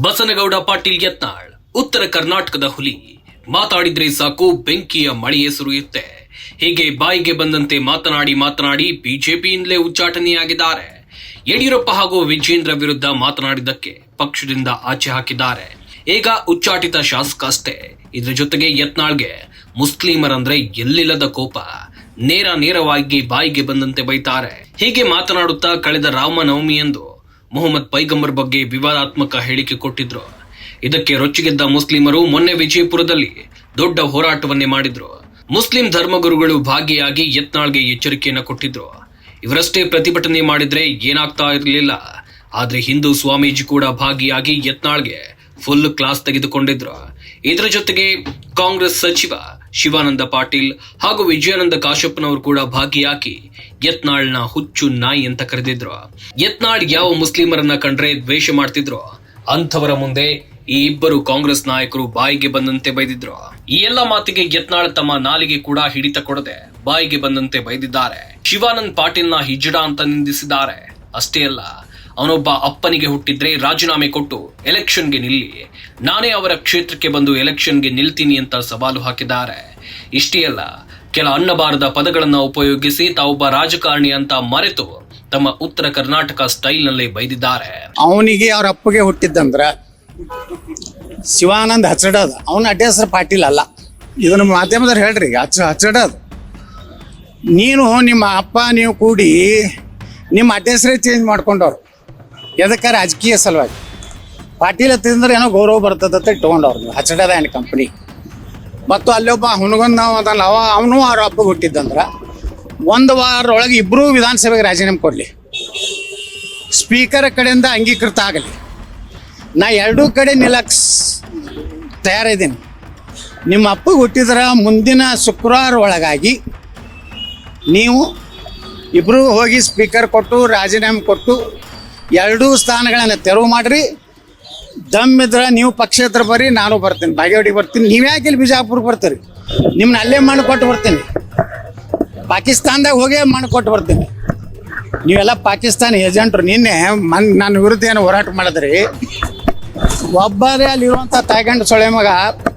ಬಸನಗೌಡ ಪಾಟೀಲ್ ಯತ್ನಾಳ್, ಉತ್ತರ ಕರ್ನಾಟಕದ ಹುಲಿ. ಮಾತಾಡಿದ್ರೆ ಸಾಕು, ಬೆಂಕಿಯ ಮಳೆಯೇ ಸುರಿಯುತ್ತೆ ಹೀಗೆ ಬಾಯಿಗೆ ಬಂದಂತೆ ಮಾತನಾಡಿ ಮಾತನಾಡಿ ಬಿಜೆಪಿಯಿಂದಲೇ ಉಚ್ಚಾಟನೆಯಾಗಿದ್ದಾರೆ. ಯಡಿಯೂರಪ್ಪ ಹಾಗೂ ವಿಜೇಂದ್ರ ವಿರುದ್ಧ ಮಾತನಾಡಿದ್ದಕ್ಕೆ ಪಕ್ಷದಿಂದ ಆಚೆ ಹಾಕಿದ್ದಾರೆ. ಈಗ ಉಚ್ಚಾಟಿತ ಶಾಸಕ ಅಷ್ಟೇ ಇದ್ರ ಜೊತೆಗೆ ಯತ್ನಾಳ್ಗೆ ಮುಸ್ಲಿಮರಂದ್ರೆ ಎಲ್ಲಿಲ್ಲದ ಕೋಪ. ನೇರ ನೇರವಾಗಿ ಬಾಯಿಗೆ ಬಂದಂತೆ ಬೈತಾರೆ. ಹೀಗೆ ಮಾತನಾಡುತ್ತಾ ಕಳೆದ ರಾಮನವಮಿಯಂದು ಮೊಹಮ್ಮದ್ ಪೈಗಂಬರ್ ಬಗ್ಗೆ ವಿವಾದಾತ್ಮಕ ಹೇಳಿಕೆ ಕೊಟ್ಟಿದ್ರು. ಇದಕ್ಕೆ ರೊಚ್ಚಿಗೆದ್ದ ಮುಸ್ಲಿಮರು ಮೊನ್ನೆ ವಿಜಯಪುರದಲ್ಲಿ ದೊಡ್ಡ ಹೋರಾಟವನ್ನೇ ಮಾಡಿದ್ರು. ಮುಸ್ಲಿಂ ಧರ್ಮಗುರುಗಳು ಭಾಗಿಯಾಗಿ ಯತ್ನಾಳ್ಗೆ ಎಚ್ಚರಿಕೆಯನ್ನ ಕೊಟ್ಟಿದ್ರು. ಇವರಷ್ಟೇ ಪ್ರತಿಭಟನೆ ಮಾಡಿದ್ರೆ ಏನಾಗ್ತಾ ಇರಲಿಲ್ಲ. ಆದ್ರೆ ಹಿಂದೂ ಸ್ವಾಮೀಜಿ ಕೂಡ ಭಾಗಿಯಾಗಿ ಯತ್ನಾಳ್ಗೆ ಫುಲ್ ಕ್ಲಾಸ್ ತೆಗೆದುಕೊಂಡಿದ್ರು. ಇದರ ಜೊತೆಗೆ ಕಾಂಗ್ರೆಸ್ ಸಚಿವ ಶಿವಾನಂದ ಪಾಟೀಲ್ ಹಾಗೂ ವಿಜಯಾನಂದ ಕಾಶಪ್ಪನವರು ಕೂಡ ಭಾಗಿಯಾಗಿ ಯತ್ನಾಳ್ನ ಹುಚ್ಚು ನಾಯಿ ಅಂತ ಕರೆದಿದ್ರು. ಯತ್ನಾಳ್ ಯಾವ ಮುಸ್ಲಿಮರನ್ನ ಕಂಡ್ರೆ ದ್ವೇಷ ಮಾಡ್ತಿದ್ರು? ಅಂಥವರ ಮುಂದೆ ಈ ಇಬ್ಬರು ಕಾಂಗ್ರೆಸ್ ನಾಯಕರು ಬಾಯಿಗೆ ಬಂದಂತೆ ಬೈದಿದ್ರು. ಈ ಎಲ್ಲ ಮಾತಿಗೆ ಯತ್ನಾಳ್ ತಮ್ಮ ನಾಲಿಗೆ ಕೂಡ ಹಿಡಿತ ಕೊಡದೆ ಬಾಯಿಗೆ ಬಂದಂತೆ ಬೈದಿದ್ದಾರೆ. ಶಿವಾನಂದ್ ಪಾಟೀಲ್ನ ಹಿಜಡ ಅಂತ ನಿಂದಿಸಿದ್ದಾರೆ. ಅಷ್ಟೇ ಅಲ್ಲ ಅವನೊಬ್ಬ ಅಪ್ಪನಿಗೆ ಹುಟ್ಟಿದ್ರೆ ರಾಜೀನಾಮೆ ಕೊಟ್ಟು ಎಲೆಕ್ಷನ್ಗೆ ನಿಲ್ಲಿ. ನಾನೇ ಅವರ ಕ್ಷೇತ್ರಕ್ಕೆ ಬಂದು ಎಲೆಕ್ಷನ್ಗೆ ನಿಲ್ತೀನಿ ಅಂತ ಸವಾಲು ಹಾಕಿದ್ದಾರೆ. ಇಷ್ಟೇ ಅಲ್ಲ, ಕೆಲ ಅನ್ನಬಾರದ ಪದಗಳನ್ನು ಉಪಯೋಗಿಸಿ ತಾವೊಬ್ಬ ರಾಜಕಾರಣಿ ಅಂತ ಮರೆತು ತಮ್ಮ ಉತ್ತರ ಕರ್ನಾಟಕ ಸ್ಟೈಲ್ನಲ್ಲೇ ಬೈದಿದ್ದಾರೆ. ಅವನಿಗೆ ಅವ್ರ ಅಪ್ಪಗೆ ಹುಟ್ಟಿದ್ದಂದ್ರ ಶಿವಾನಂದ್ ಹಚ್ಚಡದ ಅವನ ಅಡ್ಡ ಹೆಸರು ಪಾಟೀಲ್ ಅಲ್ಲ. ಇದನ್ನ ಮಾಧ್ಯಮದವ್ರು ಹೇಳ್ರಿ ಹಚ್ಚ ಹಚ್ಚಡದ ನೀನು ನಿಮ್ಮ ಅಪ್ಪ, ನೀವು ಕೂಡಿ ನಿಮ್ಮ ಅಡ್ಡ ಹೆಸರೇ ಚೇಂಜ್ ಮಾಡ್ಕೊಂಡವ್ರು. ಎದಕ್ಕೆ ರಾಜಕೀಯ ಸಲುವಾಗಿ. ಪಾಟೀಲ್ ಹತ್ತಿದ್ರೆ ಏನೋ ಗೌರವ ಬರ್ತದಂತ ಇಟ್ಕೊಂಡವ್ರು ಹಚ್ಚಡದ ಆ್ಯಂಡ್ ಕಂಪ್ನಿ ಮತ್ತು ಅಲ್ಲೊಬ್ಬ ಹುಣಗೊಂದು ನಾವು ಅದಲ್ಲ ಅವ ಅವನು ಅವ್ರ ಅಪ್ಪ ಹುಟ್ಟಿದ್ದಂದ್ರ ಒಂದು ವಾರ ಒಳಗೆ ಇಬ್ಬರೂ ವಿಧಾನಸಭೆಗೆ ರಾಜೀನಾಮೆ ಕೊಡಲಿ. ಸ್ಪೀಕರ್ ಕಡೆಯಿಂದ ಅಂಗೀಕೃತ ಆಗಲಿ. ನಾ ಎರಡೂ ಕಡೆ ನಿಲ್ಲಕ್ಕೆ ತಯಾರಿದ್ದೀನಿ. ನಿಮ್ಮ ಅಪ್ಪಗೆ ಹುಟ್ಟಿದ್ರೆ ಮುಂದಿನ ಶುಕ್ರವಾರ ಒಳಗಾಗಿ ನೀವು ಇಬ್ಬರು ಹೋಗಿ ಸ್ಪೀಕರ್ ಕೊಟ್ಟು ರಾಜೀನಾಮೆ ಕೊಟ್ಟು ಎರಡೂ ಸ್ಥಾನಗಳನ್ನು ತೆರವು ಮಾಡಿರಿ. ದಮ್ ಇದ್ರೆ ನೀವು ಪಕ್ಷೇತರ ಬರ್ರಿ, ನಾನು ಬರ್ತೀನಿ. ಬಾಗೇವಾಡಿಗೆ ಬರ್ತೀನಿ. ನೀವು ಯಾಕೆ ಇಲ್ಲಿ ಬಿಜಾಪುರಕ್ಕೆ ಬರ್ತೀರಿ? ನಿಮ್ಮನ್ನ ಅಲ್ಲೇ ಮಣ್ಣು ಕೊಟ್ಟು ಬರ್ತೀನಿ. ಪಾಕಿಸ್ತಾನದಾಗ ಹೋಗೇ ಮಣ್ಣು ಕೊಟ್ಟು ಬರ್ತೀನಿ. ನೀವೆಲ್ಲ ಪಾಕಿಸ್ತಾನ ಏಜೆಂಟ್ರು. ನಿನ್ನೆ ಮನ್ ನನ್ನ ವಿರುದ್ಧ ಏನು ಹೋರಾಟ ಮಾಡಿದ್ರಿ. ಒಬ್ಬರೇ ಅಲ್ಲಿರುವಂಥ ತಾಯ್ಗಂಡ ಸೊಳೆ ಮಗ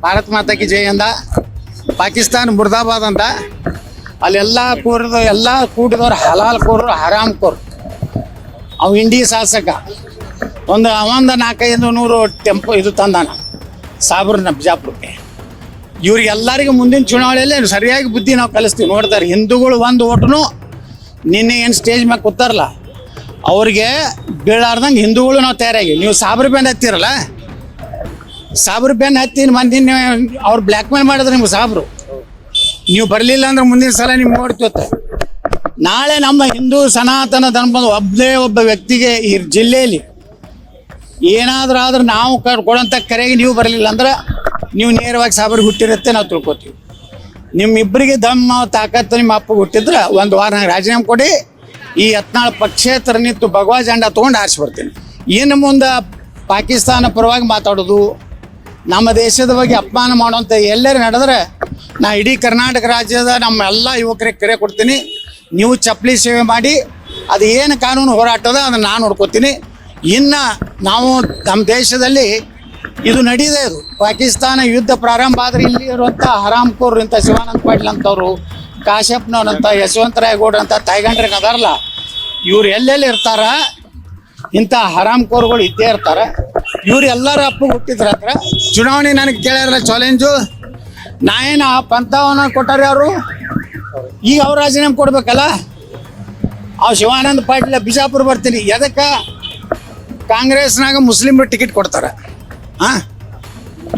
ಭಾರತ್ ಮಾತಾ ಕಿ ಜೈ ಅಂದ. ಪಾಕಿಸ್ತಾನ ಮುರ್ದಾಬಾದ್ ಅಂದ. ಅಲ್ಲೆಲ್ಲ ಕೂರಿದ, ಎಲ್ಲ ಕೂಡಿದವ್ರು ಹಲಾಲ್ ಕೋರು ಹರಾಮ್ ಕೋರು ಅವು ಇಂಡಿ ಶಾಸಕ. ಒಂದು ಅವಂದ ನಾಲ್ಕೈದು ನೂರು ಟೆಂಪೋ ಇದು ತಂದಾನ ಸಾಬ್ರನ್ನ ಬಿಜಾಪುರಕ್ಕೆ ಇವ್ರಿಗೆಲ್ಲರಿಗೂ ಮುಂದಿನ ಚುನಾವಣೆಯಲ್ಲಿ ಸರಿಯಾಗಿ ಬುದ್ಧಿ ನಾವು ಕಲಿಸ್ತೀವಿ. ನೋಡ್ತಾರೆ, ಹಿಂದೂಗಳು ಒಂದು ಓಟನು ನಿನ್ನೆ ಏನು ಸ್ಟೇಜ್ ಮ್ಯಾಗ ಕೂತಾರಲ್ಲ, ಅವ್ರಿಗೆ ಬೀಳಾರ್ದಂಗೆ ಹಿಂದೂಗಳು ನಾವು ತಯಾರಾಗಿ. ನೀವು ಸಾಬ್ರ ಬೆನ್ ಹತ್ತಿರಲ್ಲ ಸಾಬ್ರ ಬೆನ್ ಹತ್ತಿ ಮಂದಿ ಅವ್ರು ಬ್ಲ್ಯಾಕ್ ಮೇಲ್ ಮಾಡಿದ್ರೆ ನಿಮ್ಗೆ ಸಾಬ್ರು. ನೀವು ಬರಲಿಲ್ಲ ಅಂದ್ರೆ ಮುಂದಿನ ಸಲ ನಿಮ್ಗೆ ನೋಡ್ತೀವತ್ತೆ ನಾಳೆ ನಮ್ಮ ಹಿಂದೂ ಸನಾತನ ಧರ್ಮದ ಒಬ್ಬನೇ ಒಬ್ಬ ವ್ಯಕ್ತಿಗೆ ಈ ಜಿಲ್ಲೆಯಲ್ಲಿ ಏನಾದರೂ ಆದ್ರೆ ನಾವು ಕೊಡೋಂಥ ಕರೆಗೆ ನೀವು ಬರಲಿಲ್ಲ ಅಂದ್ರೆ ನೀವು ನೇರವಾಗಿ ಸಾಬರಿಗೆ ಹುಟ್ಟಿರುತ್ತೆ ನಾವು ತಿಳ್ಕೊತೀವಿ. ನಿಮ್ಮಿಬ್ಬರಿಗೆ ದಮ್ಮ ತಾಕತ್ತು ನಿಮ್ಮ ಅಪ್ಪ ಹುಟ್ಟಿದ್ರೆ ಒಂದು ವಾರ ನಂಗೆ ರಾಜೀನಾಮೆ ಕೊಡಿ. ಈ ಹತ್ನಾಳು ಪಕ್ಷೇತರ ನಿಂತು ಭಗವಾ ಜಂಡ ತೊಗೊಂಡು ಆರಿಸಿ ಬರ್ತೀನಿ. ಇನ್ನು ಮುಂದೆ ಪಾಕಿಸ್ತಾನ ಪರವಾಗಿ ಮಾತಾಡೋದು, ನಮ್ಮ ದೇಶದ ಬಗ್ಗೆ ಅಪಮಾನ ಮಾಡುವಂಥ ಎಲ್ಲರೂ ನಡೆದ್ರೆ ನಾ ಇಡೀ ಕರ್ನಾಟಕ ರಾಜ್ಯದ ನಮ್ಮ ಎಲ್ಲ ಯುವಕರಿಗೆ ಕರೆ ಕೊಡ್ತೀನಿ. ನೀವು ಚಪ್ಪಲಿ ಸೇವೆ ಮಾಡಿ, ಅದು ಏನು ಕಾನೂನು ಹೋರಾಟದ ಅದನ್ನು ನಾನು ನೋಡ್ಕೋತೀನಿ. ಇನ್ನು ನಾವು ನಮ್ಮ ದೇಶದಲ್ಲಿ ಇದು ನಡೀದೆ ಇದು. ಪಾಕಿಸ್ತಾನ ಯುದ್ಧ ಪ್ರಾರಂಭ ಆದ್ರೆ ಇಲ್ಲಿ ಇರುವಂಥ ಹರಾಮ್ಕೋರ್ ಇಂಥ ಶಿವಾನಂದ ಪಾಟೀಲ್ ಅಂಥವ್ರು ಕಾಶ್ಯಪ್ನವ್ರಂಥ ಯಶವಂತರಾಯಗೌಡ್ರ ಅಂತ ತಾಯ್ಗಂಡ್ರಿಗೆ ಅದಾರಲ್ಲ, ಇವ್ರು ಎಲ್ಲೆಲ್ಲಿ ಇರ್ತಾರ? ಇಂಥ ಹರಾಮ್ಕೋರ್ಗಳು ಇದ್ದೇ ಇರ್ತಾರೆ. ಇವ್ರು ಎಲ್ಲರ ಅಪ್ಪ ಹುಟ್ಟಿದ್ರ ಹತ್ರ ಚುನಾವಣೆ ನನಗೆ ಕೇಳ್ಯಾರಲ್ಲ ಚಾಲೆಂಜು ನಾ ಏನು ಆ ಪಂಥವನ್ನ ಕೊಟ್ಟಾರೆ ಅವರು ಈಗ ಅವ್ರು ರಾಜೀನಾಮೆ ಕೊಡ್ಬೇಕಲ್ಲ? ಆ ಶಿವಾನಂದ ಪಾಟೀಲ ಬಿಜಾಪುರ ಬರ್ತೀನಿ. ಎದಕ್ಕೆ? ಕಾಂಗ್ರೆಸ್ನಾಗ ಮುಸ್ಲಿಮ್ರು ಟಿಕೆಟ್ ಕೊಡ್ತಾರೆ. ಹಾಂ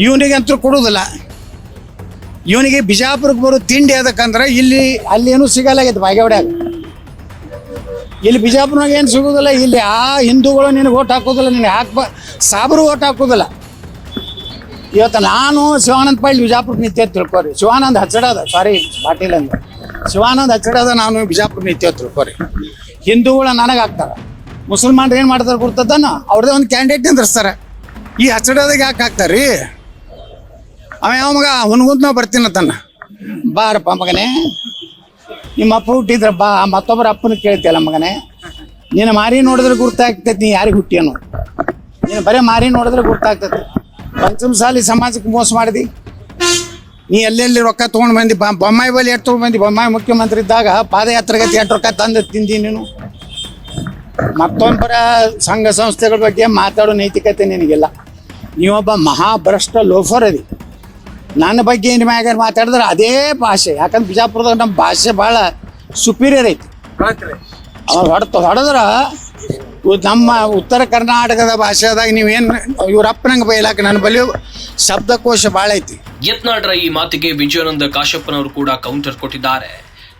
ಇವನಿಗಂತೂ ಕೊಡೋದಿಲ್ಲ ಇವನಿಗೆ ಬಿಜಾಪುರಕ್ಕೆ ಬರೋ ತಿಂಡಿ ಅದಕ್ಕಂದ್ರೆ ಇಲ್ಲಿ ಅಲ್ಲಿ ಏನೂ ಸಿಗಲ್ಲಾಗೈತೆ ಬಾಗೇವಾಡ್ಯಾಗ. ಇಲ್ಲಿ ಬಿಜಾಪುರ್ನಾಗ ಏನು ಸಿಗೋದಿಲ್ಲ ಇಲ್ಲಿ ಆ ಹಿಂದೂಗಳು ನಿನಗೆ ಓಟ್ ಹಾಕೋದಿಲ್ಲ ನಿನಗೆ ಹಾಕ್ಬ, ಸಾಬ್ರು ಓಟ್ ಹಾಕೋದಿಲ್ಲ ಇವತ್ತು ನಾನು ಶಿವಾನಂದ ಪಾಟೀಲ್ ಬಿಜಾಪುರಕ್ಕೆ ನಿಂತೇ ತಿಳ್ಕೊರಿ. ಶಿವಾನಂದ್ ಹಚ್ಚಡದ. ಸಾರಿ ಪಾಟೀಲ್ ಅಂದ್ರೆ ಶಿವಾನಂದ್ ಹಚ್ಚಿಡೋದ ನಾನು ಬಿಜಾಪುರ ನಿತ್ಯ ಕೊರಿ ಹಿಂದೂಗಳ ನನಗೆ ಹಾಕ್ತಾರೆ ಮುಸಲ್ಮಾನ್ರು ಏನು ಮಾಡ್ತಾರೆ ಗುರ್ತದನ್ನ ಅವ್ರದ್ದೇ ಒಂದು ಕ್ಯಾಂಡಿಡೇಟ್ ನಿಂದ್ರಿಸ್ತಾರೆ. ಈ ಹಚ್ಚಡದಾಗ ಯಾಕೆ ಹಾಕ್ತಾರೆ ರೀ ಅವ ಯಾವ ಮಗ? ಹುನ್ಗುಂತ ನಾವು ಬರ್ತೀನಂತನ್ನ ಬಾರಪ್ಪ ಮಗನೇ. ನಿಮ್ಮ ಅಪ್ಪ ಹುಟ್ಟಿದ್ರ ಬಾ, ಮತ್ತೊಬ್ಬರ ಅಪ್ಪನ ಕೇಳ್ತಿಯಲ್ಲ ಮಗನೇ. ನೀನು ಮಾರಿ ನೋಡಿದ್ರೆ ಗುರ್ತಾಗ್ತೈತಿ, ನೀ ಯಾರಿಗೆ ಹುಟ್ಟಿಯನು? ನೀನು ಬರೀ ಮಾರಿ ನೋಡಿದ್ರೆ ಗುರ್ತಾಗ್ತೈತಿ. ಪಂಚಮಸಾಲಿ ಸಮಾಜಕ್ಕೆ ಮೋಸ ಮಾಡಿದಿ. ನೀ ಎಲ್ಲೆಲ್ಲಿ ರೊಕ್ಕ ತಗೊಂಡ್ ಬಂದಿ? ಬೊಮ್ಮಾಯಿ ಬಳಿ ಎಷ್ಟು ತೊಗೊಂಡು ಬಂದಿ? ಬೊಮ್ಮಾಯಿ ಮುಖ್ಯಮಂತ್ರಿ ಇದ್ದಾಗ ಪಾದಯಾತ್ರೆಗೆ ಎಷ್ಟು ರೊಕ್ಕ ತಂದು ತಿಂದಿ ನೀನು? ಮತ್ತೊಬ್ಬರ ಸಂಘ ಸಂಸ್ಥೆಗಳ ಬಗ್ಗೆ ಮಾತಾಡೋ ನೈತಿಕತೆ ನಿನಗಿಲ್ಲ. ನೀವೊಬ್ಬ ಮಹಾಭ್ರಷ್ಟ ಲೋಫರ್ ಅದಿ. ನನ್ನ ಬಗ್ಗೆ ನಿಮ್ಮ ಮ್ಯಾಗ ಮಾತಾಡಿದ್ರೆ ಅದೇ ಭಾಷೆ. ಯಾಕಂದ್ರೆ ಬಿಜಾಪುರದಾಗ ನಮ್ಮ ಭಾಷೆ ಭಾಳ ಸುಪೀರಿಯರ್ ಐತಿ. ಹೊಡೆತ ಹೊಡೆದ್ರ ನಮ್ಮ ಉತ್ತರ ಕರ್ನಾಟಕದ ಭಾಷೆದಾಗ ನೀವೇನು ಇವ್ರ ಅಪ್ಪನಂಗೆ ಬೈಲಾಕ ನನ್ನ ಬಲಿ ಶಬ್ದಕೋಶ ಭಾಳ ಐತಿ. ಯತ್ನಾಡ್ರ ಈ ಮಾತಿಗೆ ವಿಜಯಾನಂದ ಕಾಶಪ್ಪನವರು ಕೂಡ ಕೌಂಟರ್ ಕೊಟ್ಟಿದ್ದಾರೆ.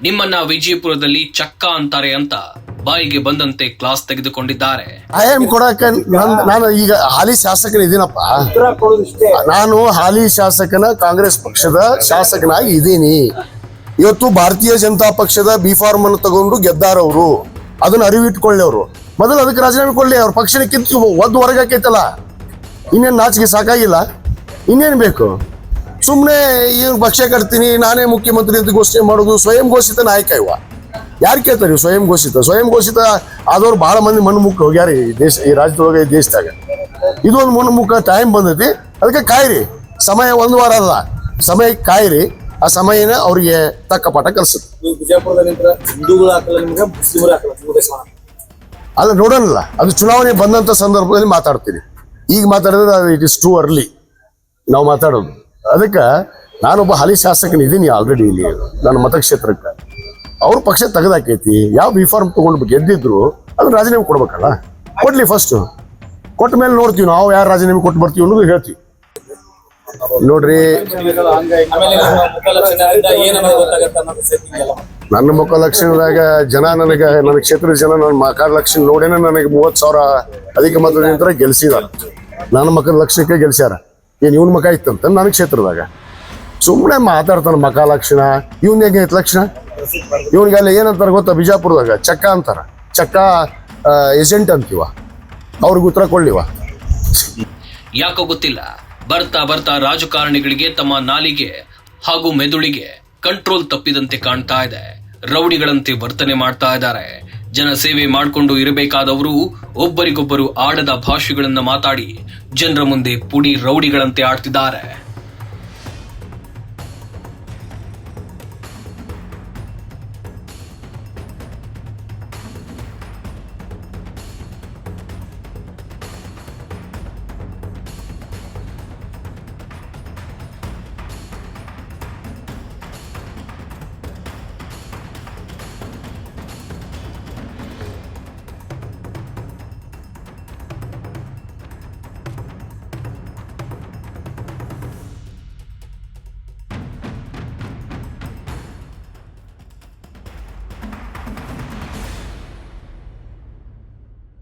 ನಿಮ್ಮನ್ನ ವಿಜಯಪುರದಲ್ಲಿ ಚಕ್ಕ ಅಂತಾರೆ ಅಂತ ಬಾಯಿಗೆ ಬಂದಂತೆ ಕ್ಲಾಸ್ ತೆಗೆದುಕೊಂಡಿದ್ದಾರೆ. ಐಎಂ ಕೊಡಕ ನನ್- ನಾನು ಈಗ ಹಾಲಿ ಶಾಸಕನ ಇದೀನಪ್ಪ. ನಾನು ಹಾಲಿ ಶಾಸಕನ ಕಾಂಗ್ರೆಸ್ ಪಕ್ಷದ ಶಾಸಕನಾಗಿ ಇದ್ದೀನಿ ಇವತ್ತು ಭಾರತೀಯ ಜನತಾ ಪಕ್ಷದ ಬಿ ಫಾರ್ಮ್ ಅನ್ನು ತಗೊಂಡು ಗೆದ್ದಾರವರು ಅದನ್ನ ಅರಿವಿಟ್ಕೊಳ್ಳಿ ಅವರು ಮೊದಲು ಅದಕ್ಕೆ ರಾಜೀನಾಮೆ ಕೊಡ್ಲಿ, ಅವ್ರ ಪಕ್ಷನ ಕಿತ್ತು ಒದ್ದು ಹೊರಗಾಕೈತಲ್ಲ ಇನ್ನೇನು ನಾಚಿಕೆ ಸಾಕಾಗಿಲ್ಲ? ಇನ್ನೇನು ಬೇಕು? ಸುಮ್ಮನೆ ಇವ್ರ ಪಕ್ಷ ಕಟ್ತೀನಿ, ನಾನೇ ಮುಖ್ಯಮಂತ್ರಿ ಅಂತ ಘೋಷಣೆ ಮಾಡೋದು ಸ್ವಯಂ ಘೋಷಿತ ನಾಯಕ ಇವ. ಯಾರು ಕೇಳ್ತಾರೆ ಸ್ವಯಂ ಘೋಷಿತ? ಸ್ವಯಂ ಘೋಷಿತ ಆದವ್ರು ಬಹಳ ಮಂದಿ ಮಣ್ಣು ಹೋಗ್ಯಾರ ಈ ದೇಶ, ಈ ರಾಜ್ಯದೊಳಗೆ, ಈ ದೇಶದಾಗ. ಇದು ಒಂದು ಮಣ್ಣು ಮುಕ್ಕ ಟೈಮ್ ಬಂದೈತಿ. ಅದಕ್ಕೆ ಕಾಯಿರಿ. ಸಮಯ ಒಂದು ವಾರ ಅಲ್ಲ. ಸಮಯ ಕಾಯಿರಿ. ಆ ಸಮಯನ ಅವ್ರಿಗೆ ತಕ್ಕ ಪಾಠ ಕಲಿಸುತ್ತೆ ಅಲ್ಲ, ನೋಡೋಣಲ್ಲ. ಅದು ಚುನಾವಣೆ ಬಂದಂತ ಸಂದರ್ಭದಲ್ಲಿ ಮಾತಾಡ್ತೀನಿ. ಈಗ ಮಾತಾಡಿದ್ರೆ ಇಟ್ ಇಸ್ ಟೂ ಅರ್ಲಿ ನಾವು ಮಾತಾಡೋದು. ಅದಕ್ಕೆ ನಾನೊಬ್ಬ ಹಾಲಿ ಶಾಸಕನಿದ್ದೀನಿ ಆಲ್ರೆಡಿ ಇಲ್ಲಿ. ನನ್ನ ಮತಕ್ಷೇತ್ರಕ್ಕೆ. ಅವ್ರ ಪಕ್ಷ ತೆಗೆದಾಕೈತಿ. ಯಾವ ರಿಫಾರ್ಮ್ ತಗೊಂಡು ಗೆದ್ದಿದ್ರು ಅದನ್ನ ರಾಜೀನಾಮೆ ಕೊಡ್ಬೇಕಲ್ಲ? ಕೊಡ್ಲಿ ಫಸ್ಟ್ ಕೊಟ್ಟ ಮೇಲೆ ನೋಡ್ತೀವಿ ನಾವು ಯಾರು ರಾಜೀನಾಮೆ ಕೊಟ್ಟು ಬರ್ತೀವಿ ಅನ್ನೋದು ಹೇಳ್ತೀವಿ. ನೋಡ್ರಿ. ನನ್ನ ಮುಖ ಲಕ್ಷಣದಾಗ ಜನ ನನಗೆ ನನ್ನ ಕ್ಷೇತ್ರದ ಜನ ನನ್ನ ಮಕ ಲಕ್ಷಣ ನೋಡೇನೆ ನನಗೆ ಮೂವತ್ ಸಾವಿರ ಅಧಿಕ ಮತದಿಂದ ಗೆಲ್ಸಿದ ನನ್ನ ಮಕ್ಕಳ ಲಕ್ಷಣಕ್ಕೆ ಗೆಲ್ಸ್ಯಾರ. ಏನ್ ಇವನ್ ಮಕ ಇತ್ತಂತ ನನ್ನ ಕ್ಷೇತ್ರದಾಗ. ಸುಮ್ಮನೆ ಮಾತಾಡ್ತಾನ ಮಕ ಲಕ್ಷಣ ಇವನ್ ಹೆಂಗೆ ಐತ್ ಲಕ್ಷಣ? ಇವನಿಗೆಲ್ಲ ಏನಂತಾರ ಗೊತ್ತಾ ಬಿಜಾಪುರದಾಗ? ಚಕ್ಕ ಅಂತಾರ. ಚಕ್ಕ ಏಜೆಂಟ್ ಅಂತೀವ. ಅವ್ರಿಗೆ ಉತ್ತರ ಕೊಡ್ಲಿವ. ಯಾಕೋ ಗೊತ್ತಿಲ್ಲ. ಬರ್ತಾ ಬರ್ತಾ ರಾಜಕಾರಣಿಗಳಿಗೆ ತಮ್ಮ ನಾಲಿಗೆ ಹಾಗೂ ಮೆದುಳಿಗೆ ಕಂಟ್ರೋಲ್ ತಪ್ಪಿದಂತೆ ಕಾಣ್ತಾ ಇದೆ. ರೌಡಿಗಳಂತೆ ವರ್ತನೆ ಮಾಡ್ತಾ ಇದ್ದಾರೆ. ಜನ ಸೇವೆ ಮಾಡಿಕೊಂಡು ಇರಬೇಕಾದವರು ಒಬ್ಬರಿಗೊಬ್ಬರು ಆಡದ ಭಾಷೆಗಳನ್ನ ಮಾತಾಡಿ ಜನರ ಮುಂದೆ ಪುಡಿ ರೌಡಿಗಳಂತೆ ಆಡ್ತಿದ್ದಾರೆ.